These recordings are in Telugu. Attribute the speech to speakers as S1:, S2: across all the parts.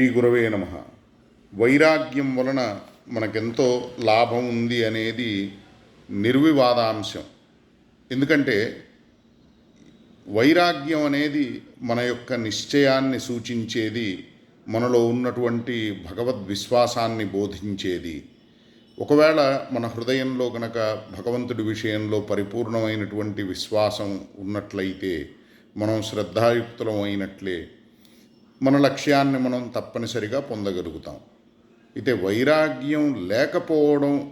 S1: శ్రీ గురవే నమ. వైరాగ్యం వలన మనకెంతో లాభం ఉంది అనేది నిర్వివాదాంశం. ఎందుకంటే వైరాగ్యం అనేది మన యొక్క నిశ్చయాన్ని సూచించేది మనలో ఉన్నటువంటి భగవద్ విశ్వాసాన్ని బోధించేది. ఒకవేళ మన హృదయంలో గనక భగవంతుడి విషయంలో పరిపూర్ణమైనటువంటి విశ్వాసం ఉన్నట్లయితే మనం శ్రద్ధాయుక్తులం అయినట్లే మన లక్ష్యాన్ని మనం తప్పనిసరిగా పొందగలుగుతాం. అయితే వైరాగ్యం లేకపోవడం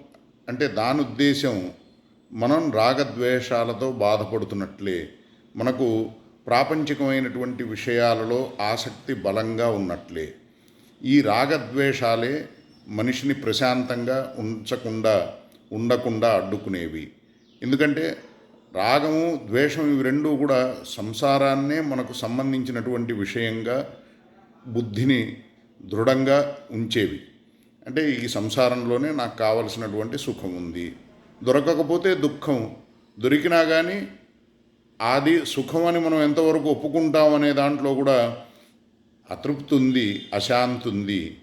S1: అంటే దాని ఉద్దేశం మనం రాగద్వేషాలతో బాధపడుతున్నట్లే మనకు ప్రాపంచికమైనటువంటి విషయాలలో ఆసక్తి బలంగా ఉన్నట్లే. ఈ రాగద్వేషాలే మనిషిని ప్రశాంతంగా ఉంచకుండా ఉండకుండా అడ్డుకునేవి. ఎందుకంటే రాగము ద్వేషం ఇవి రెండూ కూడా సంసారాన్నే మనకు సంబంధించినటువంటి విషయంగా బుద్ధిని దృఢంగా ఉంచేవి. అంటే ఈ సంసారంలోనే నాకు కావలసినటువంటి సుఖం ఉంది. దొరకకపోతే దుఃఖం. దొరికినా కానీ అది సుఖం అని మనం ఎంతవరకు ఒప్పుకుంటాం అనే దాంట్లో కూడా అతృప్తి ఉంది అశాంతి ఉంది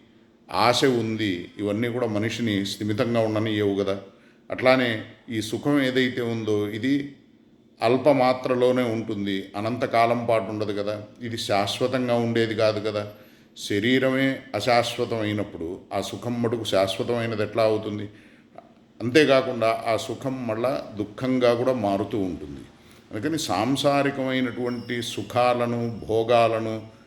S1: ఆశ ఉంది. ఇవన్నీ కూడా మనిషిని స్థిమితంగా ఉండనియవు కదా. అట్లానే ఈ సుఖం ఏదైతే ఉందో ఇది అల్పమాత్రలోనే ఉంటుంది. అనంతకాలం పాటు ఉండదు కదా. ఇది శాశ్వతంగా ఉండేది కాదు కదా. శరీరమే అశాశ్వతమైనప్పుడు ఆ సుఖం మటుకు శాశ్వతమైనది ఎట్లా అవుతుంది? అంతేకాకుండా ఆ సుఖం మళ్ళా దుఃఖంగా కూడా మారుతూ ఉంటుంది. అందుకని సాంసారికమైనటువంటి సుఖాలను భోగాలను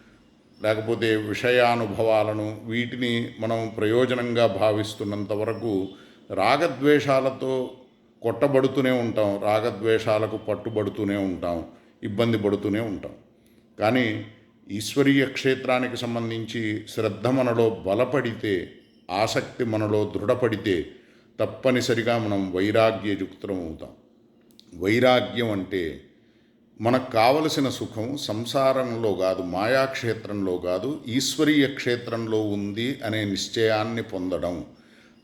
S1: లేకపోతే విషయానుభవాలను వీటిని మనం ప్రయోజనంగా భావిస్తున్నంత వరకు రాగద్వేషాలతో కొట్టబడుతూనే ఉంటాం రాగద్వేషాలకు పట్టుబడుతూనే ఉంటాం ఇబ్బంది పడుతూనే ఉంటాం. కానీ ఈశ్వరీయ క్షేత్రానికి సంబంధించి శ్రద్ధ మనలో బలపడితే ఆసక్తి మనలో దృఢపడితే తప్పనిసరిగా మనం వైరాగ్యయుక్తం అవుతాం. వైరాగ్యం అంటే మనకు కావలసిన సుఖం సంసారంలో కాదు మాయాక్షేత్రంలో కాదు ఈశ్వరీయ క్షేత్రంలో ఉంది అనే నిశ్చయాన్ని పొందడం.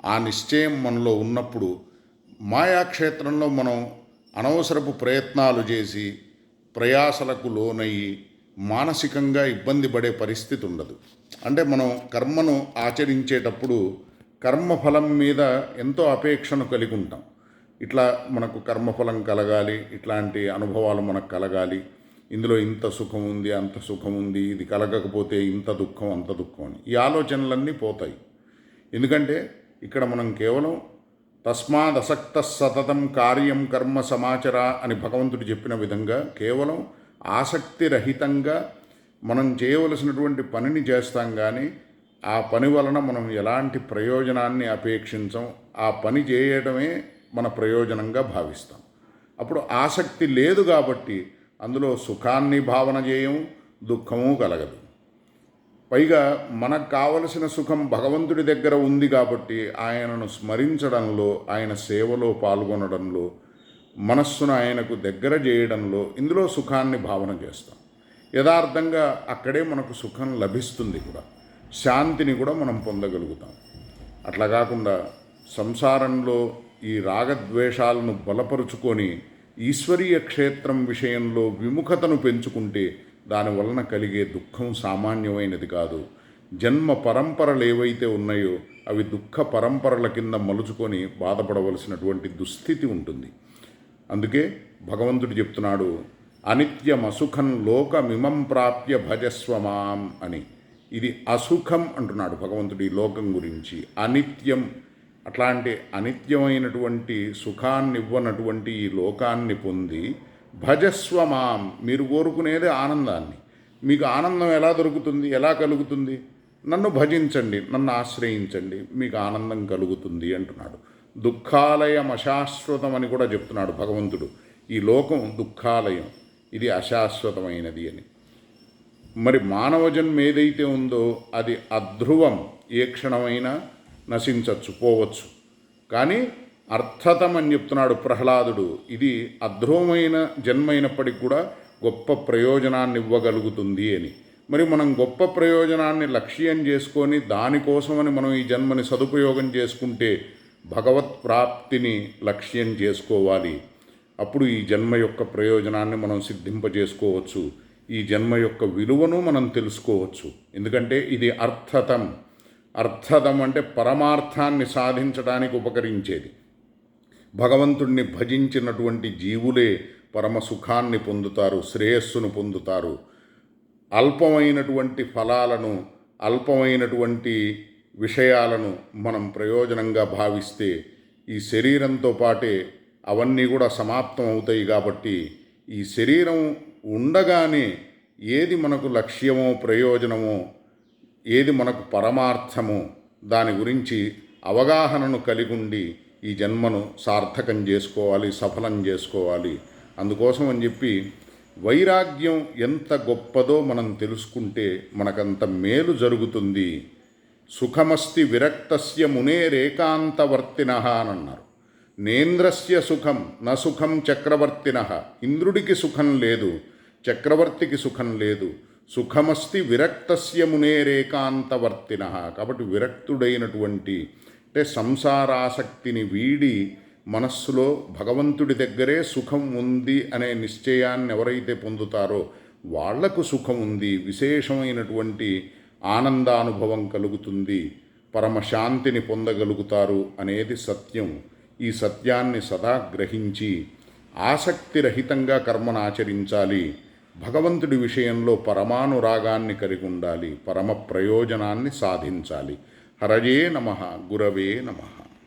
S1: ఆ నిశ్చయం మనలో ఉన్నప్పుడు మాయాక్షేత్రంలో మనం అనవసరపు ప్రయత్నాలు చేసి ప్రయాసలకు లోనయ్యి మానసికంగా ఇబ్బంది పడే పరిస్థితి ఉండదు. అంటే మనం కర్మను ఆచరించేటప్పుడు కర్మఫలం మీద ఎంతో అపేక్షను కలిగి ఉంటాం. ఇట్లా మనకు కర్మఫలం కలగాలి ఇట్లాంటి అనుభవాలు మనకు కలగాలి. ఇందులో ఇంత సుఖం ఉంది అంత సుఖం ఉంది ఇది కలగకపోతే ఇంత దుఃఖం అంత దుఃఖం అని ఈ ఆలోచనలన్నీ పోతాయి. ఎందుకంటే ఇక్కడ మనం కేవలం తస్మాదసక్త సతతం కార్యం కర్మ సమాచర అని భగవంతుడు చెప్పిన విధంగా కేవలం ఆసక్తి రహితంగా మనం చేయవలసినటువంటి పనిని చేస్తాం కానీ ఆ పని వలన మనం ఎలాంటి ప్రయోజనాన్ని అపేక్షించం ఆ పని చేయడమే మన ప్రయోజనంగా భావిస్తాం. అప్పుడు ఆసక్తి లేదు కాబట్టి అందులో సుఖాన్ని భావన చేయము దుఃఖము కలగదు. పైగా మనకు కావలసిన సుఖం భగవంతుడి దగ్గర ఉంది కాబట్టి ఆయనను స్మరించడంలో ఆయన సేవలో పాల్గొనడంలో మనస్సును ఆయనకు దగ్గర చేయడంలో ఇందులో సుఖాన్ని భావన చేస్తాం. యథార్థంగా అక్కడే మనకు సుఖం లభిస్తుంది కూడా. శాంతిని కూడా మనం పొందగలుగుతాం. అట్లా కాకుండా సంసారంలో ఈ రాగద్వేషాలను బలపరుచుకొని ఈశ్వరీయ క్షేత్రం విషయంలో విముఖతను పెంచుకుంటే దాని వలన కలిగే దుఃఖం సామాన్యమైనది కాదు. జన్మ పరంపరలు ఏవైతే ఉన్నాయో అవి దుఃఖ పరంపరల కింద మలుచుకొని బాధపడవలసినటువంటి దుస్థితి ఉంటుంది. అందుకే భగవంతుడు చెప్తున్నాడు అనిత్యం అసుఖం లోకమిమం ప్రాప్య భజస్వమాం అని. ఇది అసుఖం అంటున్నాడు భగవంతుడు ఈ లోకం గురించి. అనిత్యం అట్లాంటి అనిత్యమైనటువంటి సుఖాన్ని ఇవ్వనటువంటి ఈ లోకాన్ని పొంది భజస్వమాం మీరు కోరుకునేది ఆనందాన్ని. మీకు ఆనందం ఎలా దొరుకుతుంది? ఎలా కలుగుతుంది? నన్ను భజించండి నన్ను ఆశ్రయించండి మీకు ఆనందం కలుగుతుంది అంటున్నాడు. దుఃఖాలయం అశాశ్వతం అని కూడా చెప్తున్నాడు భగవంతుడు. ఈ లోకం దుఃఖాలయం. ఇది అశాశ్వతమైనది అని. మరి మానవ జన్మ ఏదైతే ఉందో అది అధ్రువం. ఏ క్షణమైనా నశించవచ్చు పోవచ్చు. కానీ అర్థతం అని చెప్తున్నాడు ప్రహ్లాదుడు. ఇది అధ్రువమైన జన్మైనప్పటికి కూడా గొప్ప ప్రయోజనాన్ని ఇవ్వగలుగుతుంది అని. మరి మనం గొప్ప ప్రయోజనాన్ని లక్ష్యం చేసుకొని దానికోసమని మనం ఈ జన్మని సదుపయోగం చేసుకుంటే భగవత్ ప్రాప్తిని లక్ష్యం చేసుకోవాలి. అప్పుడు ఈ జన్మ యొక్క ప్రయోజనాన్ని మనం సిద్ధింపజేసుకోవచ్చు. ఈ జన్మ యొక్క విలువను మనం తెలుసుకోవచ్చు. ఎందుకంటే ఇది అర్థతం. అర్థతం అంటే పరమార్థాన్ని సాధించడానికి ఉపకరించేది. భగవంతుణ్ణి భజించినటువంటి జీవులే పరమ సుఖాన్ని పొందుతారు శ్రేయస్సును పొందుతారు. అల్పమైనటువంటి ఫలాలను అల్పమైనటువంటి విషయాలను మనం ప్రయోజనంగా భావిస్తే ఈ శరీరంతో పాటే అవన్నీ కూడా సమాప్తం అవుతాయి కాబట్టి ఈ శరీరం ఉండగానే ఏది మనకు లక్ష్యమో ప్రయోజనమో ఏది మనకు పరమార్థమో దాని గురించి అవగాహనను కలిగి ఉండి ఈ జన్మను సార్థకం చేసుకోవాలి సఫలం చేసుకోవాలి. అందుకోసం అని చెప్పి వైరాగ్యం ఎంత గొప్పదో మనం తెలుసుకుంటే మనకంత మేలు జరుగుతుంది. సుఖమస్తి విరక్తస్య మునేరేకాంతవర్తిన అని అన్నారు నేంద్రస్య సుఖం న సుఖం చక్రవర్తిన. ఇంద్రుడికి సుఖం లేదు చక్రవర్తికి సుఖం లేదు. సుఖమస్తి విరక్తస్య మునేరేకాంతవర్తిన కాబట్టి విరక్తుడైనటువంటి అంటే సంసారాసక్తిని వీడి మనస్సులో భగవంతుడి దగ్గరే సుఖం ఉంది అనే నిశ్చయాన్ని ఎవరైతే పొందుతారో వాళ్ళకు సుఖం ఉంది విశేషమైనటువంటి ఆనందానుభవం కలుగుతుంది పరమశాంతిని పొందగలుగుతారు అనేది సత్యం. ఈ సత్యాన్ని సదా గ్రహించి ఆసక్తిరహితంగా కర్మను ఆచరించాలి భగవంతుడి విషయంలో పరమానురాగాన్ని కలిగి ఉండాలి పరమ ప్రయోజనాన్ని సాధించాలి. హరయే నమ గురవే నమః